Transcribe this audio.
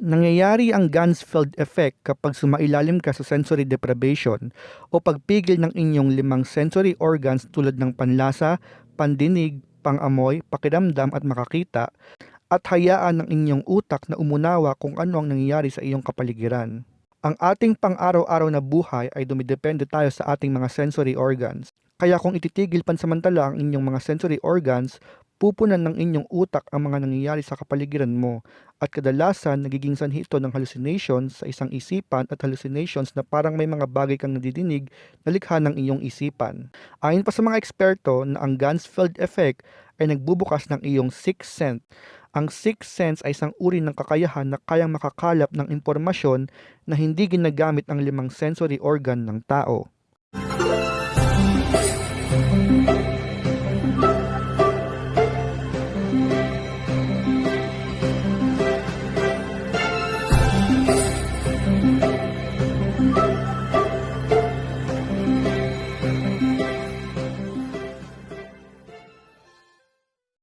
Nangyayari ang Ganzfeld effect kapag sumailalim ka sa sensory deprivation o pagpigil ng inyong limang sensory organs tulad ng panlasa, pandinig, pangamoy, pakiramdam at makakita at hayaan ng inyong utak na umunawa kung ano ang nangyayari sa iyong kapaligiran. Ang ating pang-araw-araw na buhay ay dumidepende tayo sa ating mga sensory organs. Kaya kung ititigil pansamantala ang inyong mga sensory organs, pupunan ng inyong utak ang mga nangyayari sa kapaligiran mo at kadalasan nagiging sanhi ito ng hallucinations sa isang isipan at hallucinations na parang may mga bagay kang nadidinig na likha ng iyong isipan. Ayon pa sa mga eksperto na ang Ganzfeld effect ay nagbubukas ng iyong sixth sense. Ang sixth sense ay isang uri ng kakayahan na kayang makakalap ng impormasyon na hindi ginagamit ang limang sensory organ ng tao.